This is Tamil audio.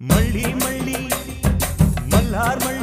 மல்லி மல்லி மல்லார் மல்லி